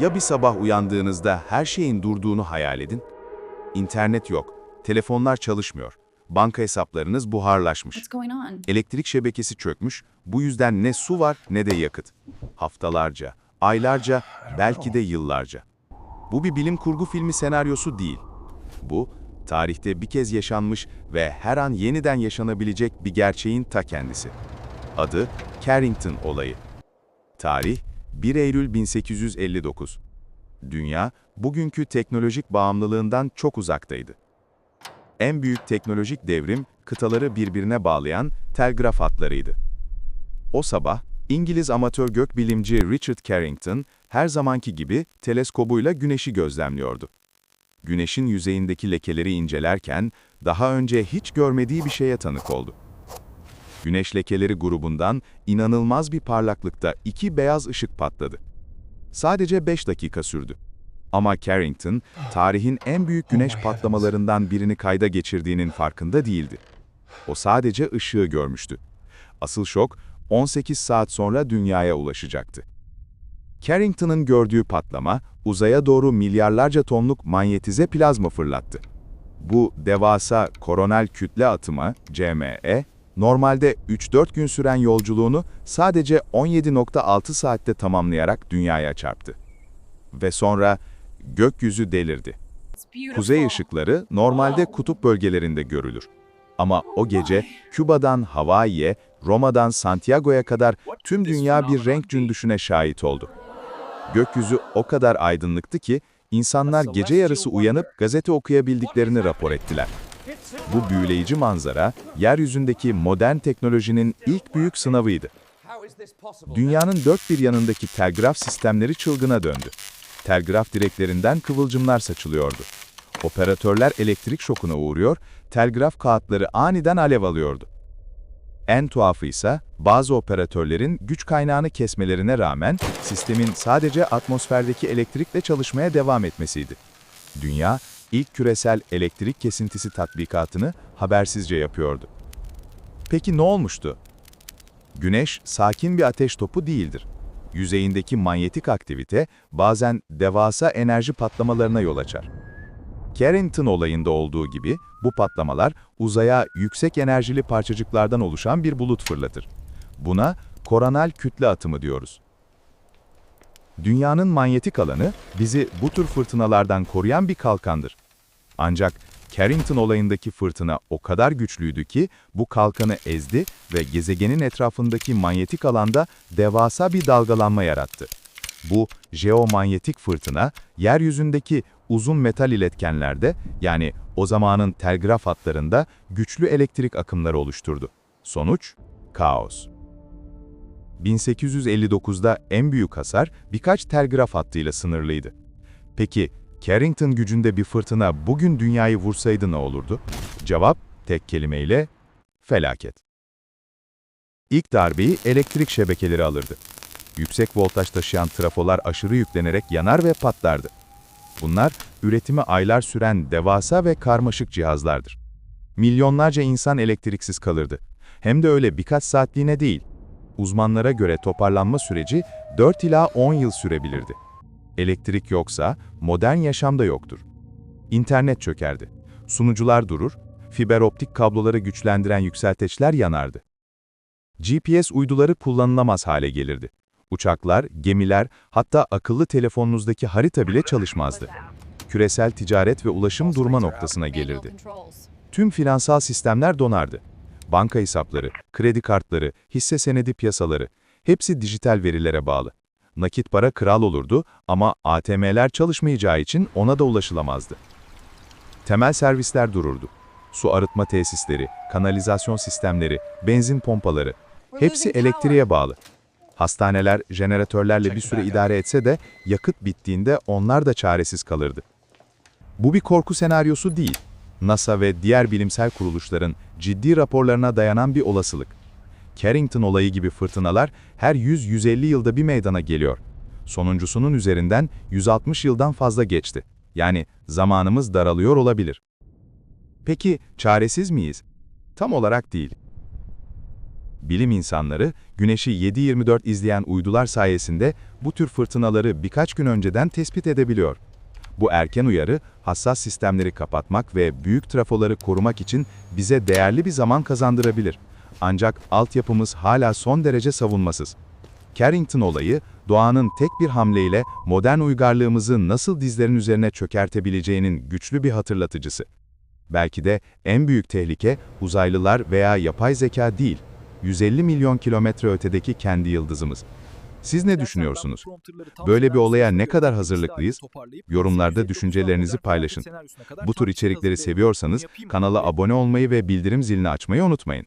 Ya bir sabah uyandığınızda her şeyin durduğunu hayal edin? İnternet yok, telefonlar çalışmıyor, banka hesaplarınız buharlaşmış, elektrik şebekesi çökmüş, bu yüzden ne su var ne de yakıt. Haftalarca, aylarca, belki de yıllarca. Bu bir bilim kurgu filmi senaryosu değil. Bu, tarihte bir kez yaşanmış ve her an yeniden yaşanabilecek bir gerçeğin ta kendisi. Adı Carrington olayı. Tarih 1 Eylül 1859. Dünya, bugünkü teknolojik bağımlılığından çok uzaktaydı. En büyük teknolojik devrim, kıtaları birbirine bağlayan telgraf hatlarıydı. O sabah, İngiliz amatör gökbilimci Richard Carrington, her zamanki gibi teleskobuyla güneşi gözlemliyordu. Güneşin yüzeyindeki lekeleri incelerken, daha önce hiç görmediği bir şeye tanık oldu. Güneş lekeleri grubundan inanılmaz bir parlaklıkta iki beyaz ışık patladı. Sadece 5 dakika sürdü. Ama Carrington, tarihin en büyük güneş patlamalarından birini kayda geçirdiğinin farkında değildi. O sadece ışığı görmüştü. Asıl şok, 18 saat sonra dünyaya ulaşacaktı. Carrington'ın gördüğü patlama, uzaya doğru milyarlarca tonluk manyetize plazma fırlattı. Bu devasa koronel kütle atımı, CME, normalde 3-4 gün süren yolculuğunu sadece 17.6 saatte tamamlayarak dünyaya çarptı. Ve sonra gökyüzü delirdi. Kuzey ışıkları normalde kutup bölgelerinde görülür. Ama o gece Küba'dan Hawaii'ye, Roma'dan Santiago'ya kadar tüm dünya bir renk cümbüşüne şahit oldu. Gökyüzü o kadar aydınlıktı ki insanlar gece yarısı uyanıp gazete okuyabildiklerini rapor ettiler. Bu büyüleyici manzara, yeryüzündeki modern teknolojinin ilk büyük sınavıydı. Dünyanın dört bir yanındaki telgraf sistemleri çılgına döndü. Telgraf direklerinden kıvılcımlar saçılıyordu. Operatörler elektrik şokuna uğruyor, telgraf kağıtları aniden alev alıyordu. En tuhafı ise bazı operatörlerin güç kaynağını kesmelerine rağmen sistemin sadece atmosferdeki elektrikle çalışmaya devam etmesiydi. Dünya, ilk küresel elektrik kesintisi tatbikatını habersizce yapıyordu. Peki ne olmuştu? Güneş sakin bir ateş topu değildir. Yüzeyindeki manyetik aktivite bazen devasa enerji patlamalarına yol açar. Carrington olayında olduğu gibi bu patlamalar uzaya yüksek enerjili parçacıklardan oluşan bir bulut fırlatır. Buna koronal kütle atımı diyoruz. Dünyanın manyetik alanı bizi bu tür fırtınalardan koruyan bir kalkandır. Ancak Carrington olayındaki fırtına o kadar güçlüydü ki bu kalkanı ezdi ve gezegenin etrafındaki manyetik alanda devasa bir dalgalanma yarattı. Bu jeomanyetik fırtına, yeryüzündeki uzun metal iletkenlerde yani o zamanın telgraf hatlarında güçlü elektrik akımları oluşturdu. Sonuç, kaos. 1859'da en büyük hasar birkaç telgraf hattıyla sınırlıydı. Peki, Carrington gücünde bir fırtına bugün dünyayı vursaydı ne olurdu? Cevap, tek kelimeyle, felaket. İlk darbeyi elektrik şebekeleri alırdı. Yüksek voltaj taşıyan trafolar aşırı yüklenerek yanar ve patlardı. Bunlar, üretimi aylar süren devasa ve karmaşık cihazlardır. Milyonlarca insan elektriksiz kalırdı. Hem de öyle birkaç saatliğine değil. Uzmanlara göre toparlanma süreci 4 ila 10 yıl sürebilirdi. Elektrik yoksa modern yaşam da yoktur. İnternet çökerdi. Sunucular durur, fiber optik kabloları güçlendiren yükselteçler yanardı. GPS uyduları kullanılamaz hale gelirdi. Uçaklar, gemiler, hatta akıllı telefonunuzdaki harita bile çalışmazdı. Küresel ticaret ve ulaşım durma noktasına gelirdi. Tüm finansal sistemler donardı. Banka hesapları, kredi kartları, hisse senedi piyasaları, hepsi dijital verilere bağlı. Nakit para kral olurdu ama ATM'ler çalışmayacağı için ona da ulaşılamazdı. Temel servisler dururdu. Su arıtma tesisleri, kanalizasyon sistemleri, benzin pompaları, hepsi elektriğe bağlı. Hastaneler jeneratörlerle bir süre idare etse de yakıt bittiğinde onlar da çaresiz kalırdı. Bu bir korku senaryosu değil. NASA ve diğer bilimsel kuruluşların ciddi raporlarına dayanan bir olasılık. Carrington olayı gibi fırtınalar her 100-150 yılda bir meydana geliyor. Sonuncusunun üzerinden 160 yıldan fazla geçti. Yani zamanımız daralıyor olabilir. Peki çaresiz miyiz? Tam olarak değil. Bilim insanları, Güneş'i 7-24 izleyen uydular sayesinde bu tür fırtınaları birkaç gün önceden tespit edebiliyor. Bu erken uyarı, hassas sistemleri kapatmak ve büyük trafoları korumak için bize değerli bir zaman kazandırabilir. Ancak altyapımız hala son derece savunmasız. Carrington olayı, doğanın tek bir hamleyle modern uygarlığımızı nasıl dizlerin üzerine çökertebileceğinin güçlü bir hatırlatıcısı. Belki de en büyük tehlike uzaylılar veya yapay zeka değil, 150 milyon kilometre ötedeki kendi yıldızımız. Siz ne düşünüyorsunuz? Böyle bir olaya ne kadar hazırlıklıyız? Yorumlarda düşüncelerinizi paylaşın. Bu tür içerikleri seviyorsanız kanala abone olmayı ve bildirim zilini açmayı unutmayın.